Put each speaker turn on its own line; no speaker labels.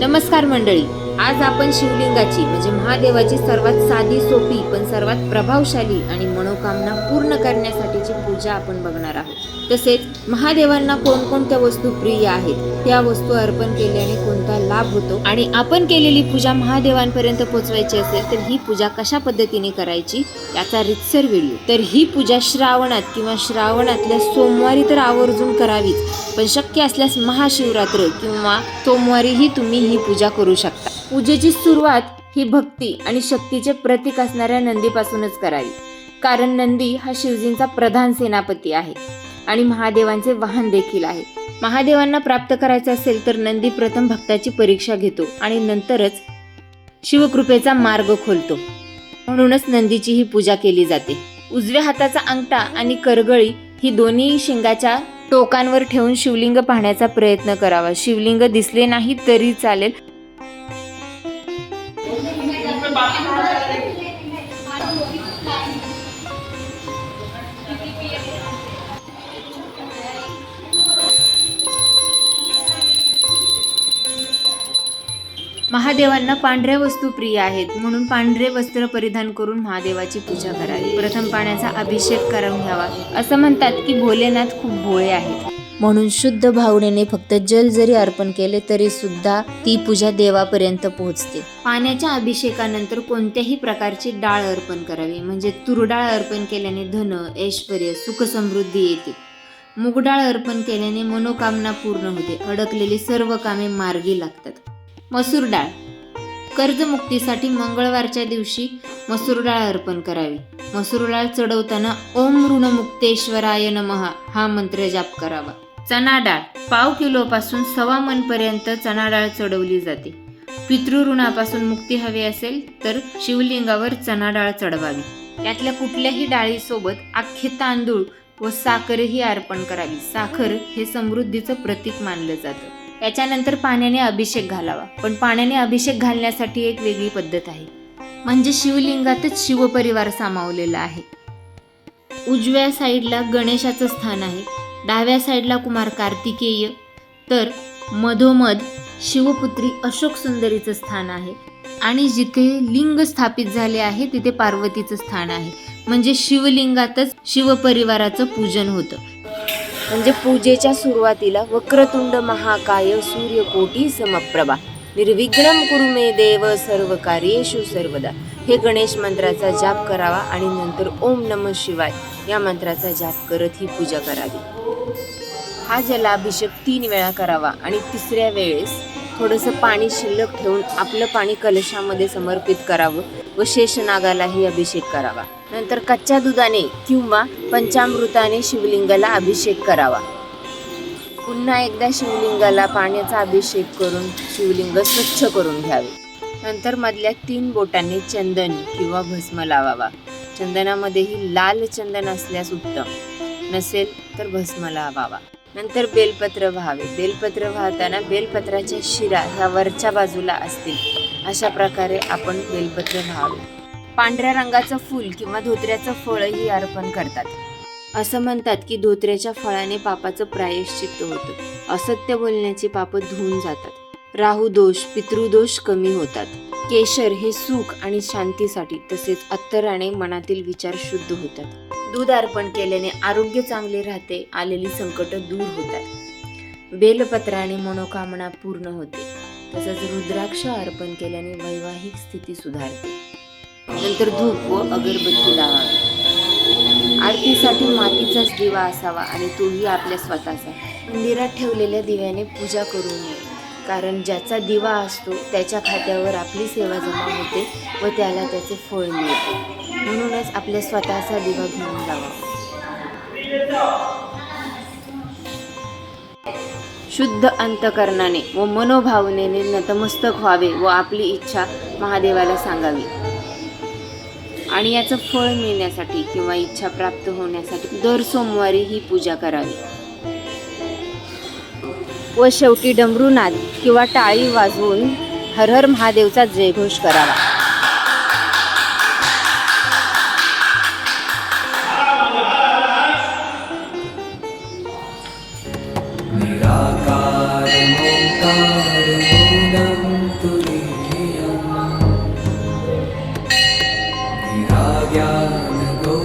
नमस्कार मंडळी. आज आपण शिवलिंगाची म्हणजे महादेवाची सर्वात साधी सोपी पण सर्वात प्रभावशाली आणि मनोकामना पूर्ण करण्यासाठीची पूजा आपण बघणार आहोत. तसेच महादेवांना कोणकोणत्या वस्तू प्रिय आहेत त्या वस्तू अर्पण केल्याने कोणता लाभ होतो? आणि आपण केलेली पूजा महादेवांपर्यंत पोहोचवायची असेल तर ही पूजा कशा पद्धतीने करायची याचा रितसर व्हिडिओ तर ही पूजा श्रावणात किंवा श्रावणातल्या सोमवारी तर आवर्जून करावीच पण शक्य असल्यास महाशिवरात्र किंवा सोमवारीही तुम्ही ही पूजा करू शकता. पूजेची सुरुवात ही भक्ती आणि शक्तीचे प्रतीक असणाऱ्या नंदीपासूनच करावी. कारण नंदी हा शिवजींचा प्रधान सेनापती आहे आणि महादेवांचे वाहन देखील आहे. महादेवांना प्राप्त करायचं असेल तर नंदी प्रथम भक्ताची परीक्षा घेतो आणि नंतरच शिवकृपेचा मार्ग खोलतो. म्हणूनच नंदीची ही पूजा केली जाते. उजव्या हाताचा अंगठा आणि करगळी ही दोन्ही शिंगाच्या टोकांवर ठेवून शिवलिंग पाहण्याचा प्रयत्न करावा. शिवलिंग दिसले नाही तरी चालेल महादेवांना पांढऱ्या वस्तू प्रिय आहेत म्हणून पांढरे वस्त्र परिधान करून महादेवाची पूजा करावी. प्रथम पाण्याचा अभिषेक करून घ्यावा. असं म्हणतात की भोलेनाथ खूप भोळे आहेत. म्हणून शुद्ध भावनेने फक्त जल जरी अर्पण केले तरी सुद्धा ती पूजा देवापर्यंत पोहोचते. पाण्याच्या अभिषेकानंतर कोणत्याही प्रकारची डाळ अर्पण करावी. म्हणजे तुरडाळ अर्पण केल्याने धन ऐश्वर सुख समृद्धी येते. मुगडाळ अर्पण केल्याने मनोकामना पूर्ण होते. अडकलेली सर्व कामे मार्गी लागतात. मसूर डाळ. कर्जमुक्तीसाठी मंगळवारच्या दिवशी मसूर डाळ अर्पण करावी. मसूर डाळ चढवताना ओम ऋणमुक्तेश्वराय नमः हा मंत्र जाप करावा. चणा डाळ. पाव किलोपासून सव्वा मन पर्यंत चणा डाळ चढवली जाते. पितृऋणापासून मुक्ती हवी असेल तर शिवलिंगावर चणा डाळ चढवावी. यातल्या कुठल्याही डाळीसोबत अख्खे तांदूळ व साखरही अर्पण करावी. साखर हे समृद्धीचं प्रतीक मानलं जातं. याच्यानंतर पाण्याने अभिषेक घालावा. पण पाण्याने अभिषेक घालण्यासाठी एक वेगळी पद्धत आहे. म्हणजे शिवलिंगातच शिवपरिवार सामावलेला आहे. उजव्या साईडला गणेशाचं स्थान आहे. डाव्या साईडला कुमार कार्तिकेय. तर मधोमध शिवपुत्री अशोक सुंदरीचं स्थान आहे. आणि जिथे लिंग स्थापित झाले आहे तिथे पार्वतीचं स्थान आहे. म्हणजे शिवलिंगातच शिवपरिवाराचं पूजन होतं. म्हणजे पूजेच्या सुरुवातीला वक्रतुंड महाकाय सूर्यकोटी समप्रभा. निर्विघ्नम कुरुमे देव सर्व कार्येशु सर्वदा. हे गणेश मंत्राचा जाप करावा आणि नंतर ओम नम शिवाय या मंत्राचा जाप करत ही पूजा करावी. हा जलाभिषेक तीन वेळा करावा आणि तिसऱ्या वेळेस थोडंसं पाणी शिल्लक ठेवून आपलं पाणी कलशामध्ये समर्पित करावं व शेषनागालाही अभिषेक करावा. नंतर कच्च्या दुधाने किंवा पंचामृताने शिवलिंगाला अभिषेक करावा. पुन्हा एकदा शिवलिंगाला पाण्याचा अभिषेक करून शिवलिंग स्वच्छ करून घ्यावे. नंतर मधल्या तीन बोटांनी चंदन किंवा भस्म लावावा. चंदनामध्येही लाल चंदन असल्यास उत्तम. नसेल तर भस्म लावावा. नंतर बेलपत्र व्हावे. बेलपत्र वाहताना बेलपत्राच्या शिरा ह्या वरच्या बाजूला असतील. अशा प्रकारे आपण बेलपत्र व्हावे. पांढऱ्या रंगाचं फूल किंवा धोत्र्याचं फळही अर्पण करतात. असं म्हणतात की धोत्र्याच्या फळाने पापाचं प्रायश्चित्त होतं. असत्य बोलण्याची पाप धुवून जातात. राहू दोष पितृदोष कमी होतात. केशर हे सुख आणि शांतीसाठी तसेच अत्तराने मनातील विचार शुद्ध होतात. दूध अर्पण केल्याने आरोग्य चांगले राहते आलेली संकट दूर होतात. बेलपत्राने मनोकामना पूर्ण होते. तसंच रुद्राक्ष अर्पण केल्याने वैवाहिक स्थिती सुधारते. नंतर धूप व अगरबत्ती लावावी आरतीसाठी मातीचाच दिवा असावा आणि तोही आपल्या स्वतःचा. मंदिरात ठेवलेल्या दिव्याने पूजा करू नये. कारण ज्याचा दिवा असतो त्याच्या खात्यावर आपली सेवा जमा होते व त्याला त्याचे फळ मिळते. म्हणूनच आपल्या स्वतःचा दिवा घेऊन जावा. शुद्ध अंतकरणाने व मनोभावनेने नतमस्तक व्हावे व आपली इच्छा महादेवाला सांगावी. आणि याचं फळ मिळण्यासाठी किंवा इच्छा प्राप्त होण्यासाठी दर सोमवारी ही पूजा करावी. व शेवटी डमरूनाद किंवा टाळी वाजवून हर हर महादेवचा जयघोष करावा. ज्ञानगोपीतमीशं